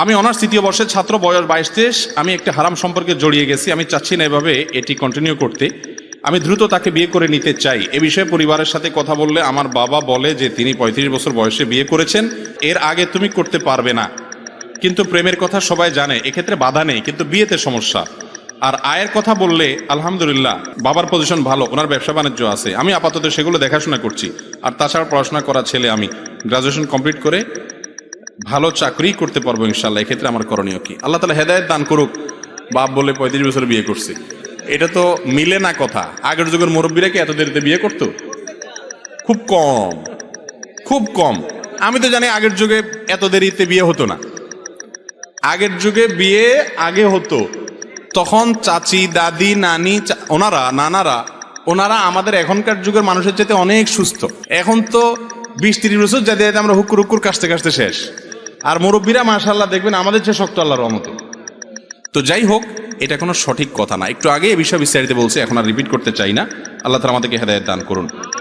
আমি অনার্স তৃতীয় বর্ষের ছাত্র, বয়স বাইশ তেইশ আমি একটি হারাম সম্পর্কে জড়িয়ে গেছি। আমি চাচ্ছি না এভাবে এটি কন্টিনিউ করতে। আমি দ্রুত তাকে বিয়ে করে নিতে চাই। এ বিষয়ে পরিবারের সাথে কথা বললে আমার বাবা বলে যে, তিনি পঁয়ত্রিশ বছর বয়সে বিয়ে করেছেন। এর আগে তুমি করতে পারবে না। কিন্তু প্রেমের কথা সবাই জানে। এক্ষেত্রে বাধা নেই, কিন্তু বিয়েতে সমস্যা। আর আয়ের কথা বললে, আলহামদুলিল্লাহ, বাবার পজিশন ভালো, ওনার ব্যবসা বাণিজ্য আছে। আমি আপাতত সেগুলো দেখাশোনা করছি। আর তাছাড়া পড়াশোনা করা ছেলে আমি। গ্রাজুয়েশন কমপ্লিট করে ভালো চাকরি করতে পারব ইনশাল্লাহ এক্ষেত্রে আমার করণীয় কি? আল্লাহ তালা হেদায়ত দান করুক। বাপ বলে পঁয়ত্রিশ বছর বিয়ে করছে। এটা তো মিলে না কথা। আগের যুগের মুরব্বীরা কি এত দেরিতে বিয়ে করতো? খুব কম। খুব কম। আমি তো জানি আগের যুগে এত দেরিতে বিয়ে হতো না। আগের যুগে বিয়ে আগে হতো। তখন চাচি, দাদি, নানি ওনারা, নানারা, ওনারা আমাদের এখনকার যুগের মানুষের চাইতে অনেক সুস্থ। এখন তো বিশ তিরিশ বছর যাতে আমরা হুকুর হুকুর কাশতে কাশতে শেষ। আর মুরব্বীরা মাশাল্লাহ দেখবেন আমাদের চেয়ে শক্ত আল্লাহর রহমতে। তো যাই হোক, এটা কোনো সঠিক কথা না। একটু আগে এই বিষয়ে বিস্তারিত বলছে, এখন আর রিপিট করতে চাই না। আল্লাহ তালা আমাদেরকে হেদায়ত দান করুন।